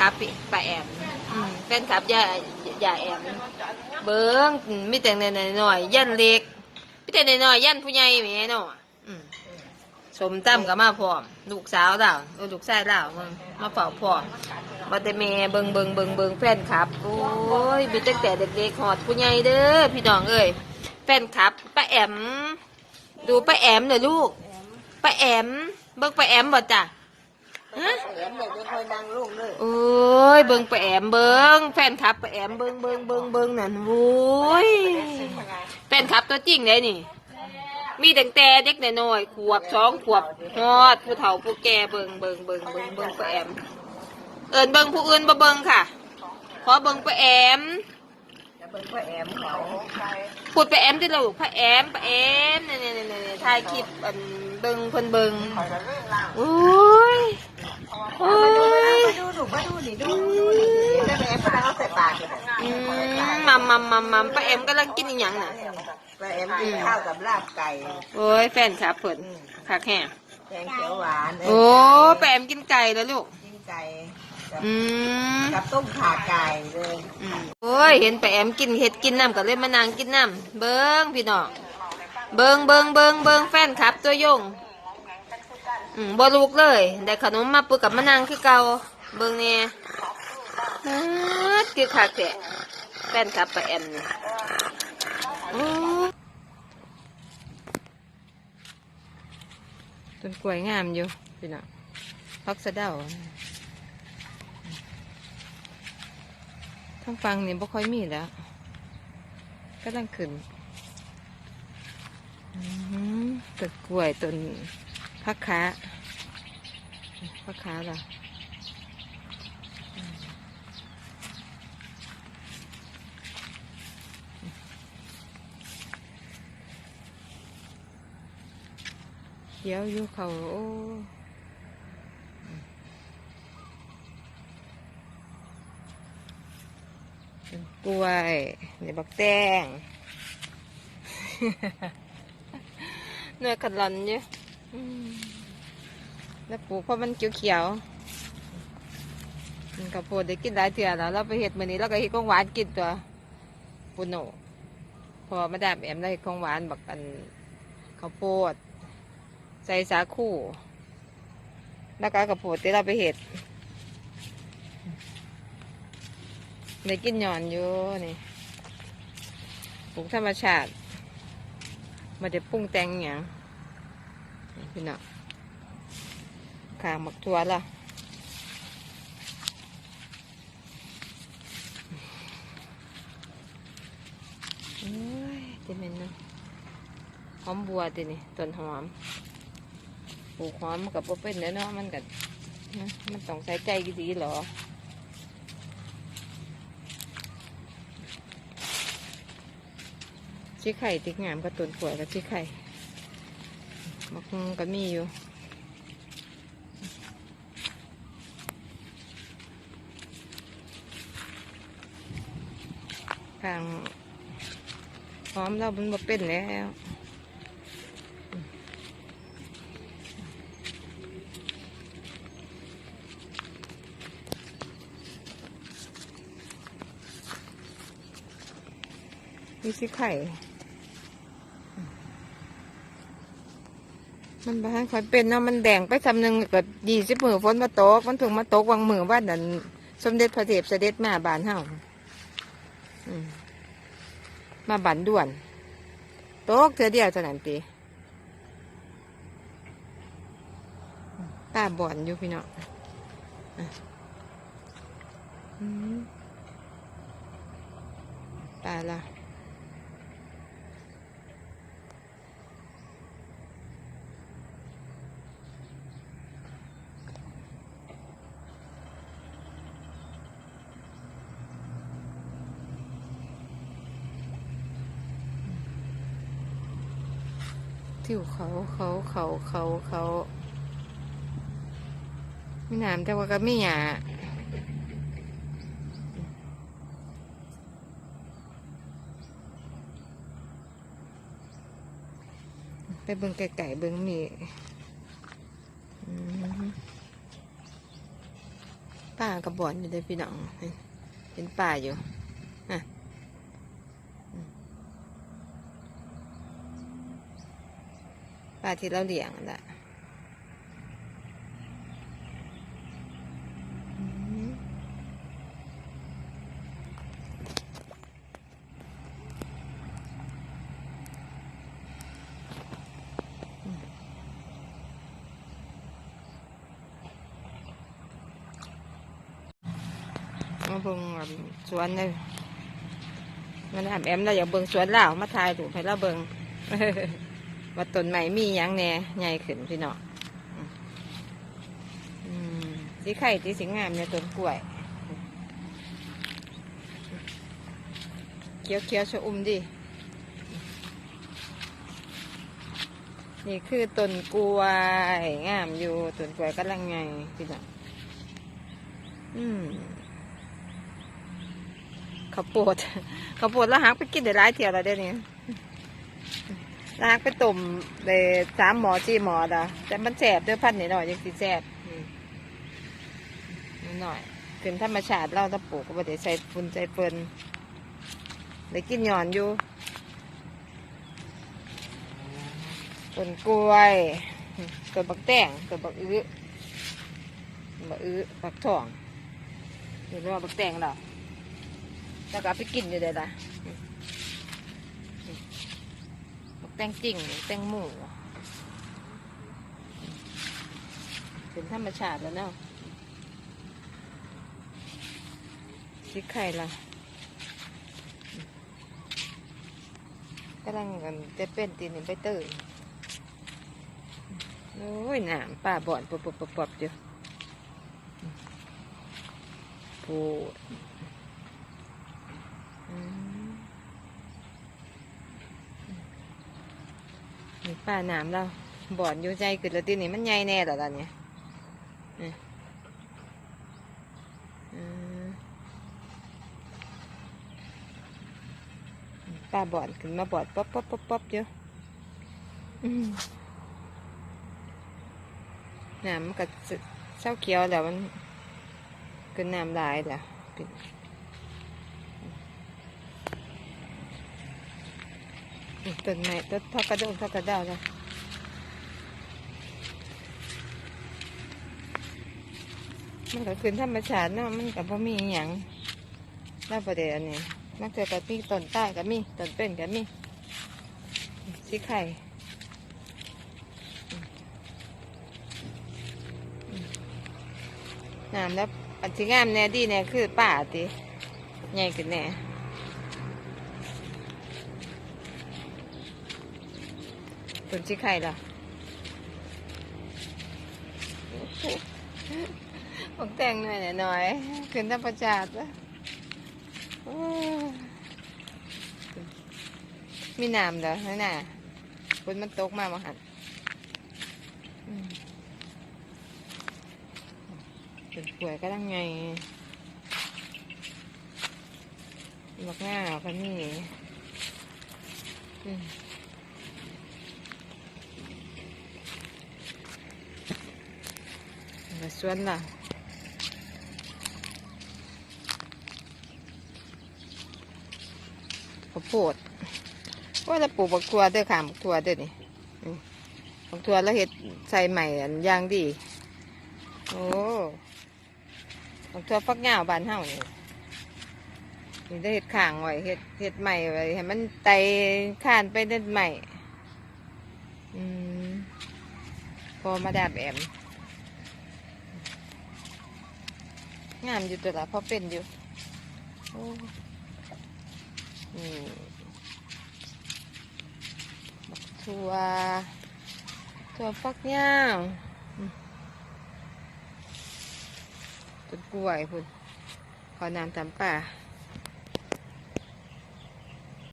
ครับป้าแอมอืมแฟนคลับย่าย่าแอม เบิ้งมีแต่หน่อยๆหน่อยๆยันเล็กมีแต่หน่อยๆยันผู้ใหญ่แหม่เนาะอืมสมตั้มก็มาพร้อมลูกสาวดาวเออลูกชายดาวมึงมาเฝ้าพร้อมมาแต่แม่เบิงเบิงเบิงเบิงแฟนคลับ โอ้ยมีตั้งแต่เด็กๆหอดผู้ใหญ่เด้อพี่น้องเอ้ยแฟนคลับป้าแอม ดูป้าแอมเด้อลูกป้าแอม เบิ่งป้าแอมบ่จ้ะ ฮะแหลมเลยไม่ค่อยนั่งลูกเลยโอ้ยเบิ่งป้าแอมเบิ่งแฟนคลับป้าแอมเบิ่งเบิ่งเบิ่งเบิ่งนั่นโอ้ยแฟนคลับตัวจริงเลยนี่ มีตั้งแต่เด็กน้อยๆขวบสองขวบฮอดผู้เฒ่าผู้แก่เบิ่งเบิ่งเบิ่งเบิ่งเบิ่งป้าแอม เอินเบิ่งผู้อื่นบ่เบิ่งค่ะ ขอเบิ่งป้าแอมจะเป็นพ่อแอมเขาพูดป้าแอมที่เราป้าแอมป้าแอมเนี่ยเนี่ยเนี่ยเนี่ยถ่ายคลิปอันเบิ่งเพิ่นเบิ่งโอ้ย โอ้ยมาดูดูมาดูดิดูดูดิจะแหลมพลังเอาใส่ปากเลยอืมมัมมัมมัมมัมป้าแอมกำลังกินอีหยังน่ะพ่อแอมกินข้าวกับลาบไก่โอ้ยแฟนครับเพิ่นคักแห้งแกงเขียวหวานโอ้ป้าแอมกินไก่แล้วลูกกินไก่กับอืมกับต้มขาไก่เลยอืมโอ้ยเห็นป้าแอมกินเห็ดกินน้ำก็เลยมานั่งกินน้ำเบิ้งพี่น้องเบิ้งเบิ้งเบิ้งเบิ้งแฟนครับ ตัวยง อืมบ่ลูกเลย ได้ขนมมาปึกกับมานั่งคือเก่าเบิ้งเนี่ยฮัดคือคักแท้แฟนครับป้าแอมนี่โอ้ต้นกล้วยงามอยู่พี่น้องพักสะเดาทั้งฟังนี่บ่ค่อยมีแล้วก็ต้องขึ้นอือหือต้นกล้วยต้น พักขาพักขาล่ะเขียวอยู่เขาโอ้ต้นกล้วยเนี่บักแตงเนื้อขัดหลันเยอะอืม แล้วปลูกเพราะมันเขียวๆมันกระโพดได้กินหลายเถื่อแล้วเราไปเห็ดมือนี้เราก็เห็ดของหวานกินตัวปุโนพอมาดามแอมได้เฮ็ดของหวานบักอันข้าวโพดใส่สาคูแล้วก็เอากระโพดที่เราไปเห็ดได้กินหย่อนอยู่นี่ปลูกธรรมชาติไมาจะปรุงแต่งอย่าง พี่น้องขางหมักทัวละโอ้ยเจะเป็นเนะหอมบัวตินี่ต้นหอมปลูกหอมมันกับเป็นแล้วเนาะมันกับมันต้องใส่ใจดีหรอชี้ไข่ติ๊กงามกับต้นขวดกับชี้ไข่ มักฮุงก็มีอยู่ทางหอมเรามันบเป็นแล้วนี่สิไข่ มันบ้านคอยเป็นเนาะมันแดงไปสำหนึ่งกับยี่สิบมือฝนมาตกมันถึงมาตกวังมือว่าดันสมเด็จพระเทพเสด็จมาบานเฮามาบันด่วนตกเธอเดียวเท่านั้นตีตาบอนอยู่พี่เนาะอะอืมตายละ ทิวเขาเขาเขาเขาเขาไม่น้ำแต่ว่าก็ไม่หยาไปเบิ่งไก่ๆเบิ่งมีป่ากระบอนอยู่เลยพี่น้องเห็นป่าอยู่อะอืม ป่าที่เราเลี้ยงนั่นแหละมาเบิ่งสวนเลยมันทำแอมเราอยากเบิ่งสวนเรามาถ่ายถูกให้เราเบิ่ง ว่าต้นใหม่มียังแน่ใหญ่ขึ้นพี่น้องสีไข่สีสิงามเนี่ยต้นกล้วย เคี้ยวเคี้ยวชะอุ่มดิ นี่คือต้นกล้วย งามอยู่ต้นกล้วยกำลังไงพี่น้องอืมข้าวโพดข้าวโพดแล้วหักไปกินได้หลายเที่ยวแล้วเดี๋ยวนี้ ล้วหักไปต้มได้สามหมอสี่หมอละแต่มันแสบด้วยพันนิดหน่อยยังสิแสบอืมนิดหน่อยเป็นธรรมชาติเราถ้าปลูกก็บ่ได้ใส่ฝุ่นใส่เฟินได้กินหย่อนอยู่ต้นกล้วยต้นบักแตงต้นบักอื้อบักอื้อบักทองเห็นว่าบักแตงเหรอแล้วก็เอาไปกินอยู่เดี๋ยวละ บักแตงจริงแตงหมูเป็นธรรมชาติแล้วเนาะสิไข่ละกำลังกันจะเป็นตีนไปเตยโอ้ยน้ำป่าบ่อนปบปบปบปบอยู่พูดอืม ป่าน้ำเราบ่อนอยู่ใจขึ้นแล้วทีนี้มันใหญ่แน่แล้วล่ะเนี่ยนี่อืมป่าบ่อนขึ้นมาบ่อนป๊บป๊บป๊บป๊บอยู่อืมน้ำมันก็สิเศร้าเขียวแล้วมันก็น้ำลายแล้วปิดอีก ต้นไม้ต้นทอกกระดงทอกกระดาแล้วมันก็ขึ้นธรรมชาติเนาะมันกับพ่มีอย่างแล้วประเดี๋ยวนี้มันเกิดกับมีต้นใต้กับมีต้นเป็นกับมีสีไข่น้ำแล้วอันที่งามแน่ดีแน่คือป่าติใหญ่ขึ้นแน่ ต้นชิไข่ล่ะผมแต่งหน่อยหน่อยขึ้นธรรมชาติแล้วโอ้ยมีน้ำเด้อนั่นน่ะฝนมันตกมามาหันเป็นป่วยก็ตั้งไงบอกหน้าก็นี่ อืมแล้วสวนล่ะข้าวโพดว่าจะปลูกบักทัวเด้อค่ะบักทัวเด้อนี่บักทัวแล้วเห็ดใส่ใหม่อันย่างดี โอ้บักทัวฟักเหงาบานเฮานี่นี่ได้เห็ดข่างไว้เห็ดเห็ดใหม่ไว้ให้มันไตข้านไปเด็ดใหม่ อืมพอมาดาบแอม งามอยู่ตัวละเพราะเป็นอยู่โอ้อืมบักทัวทัวฟักเหงาต้นกล้วยพุ่นขอน้ำตามป่า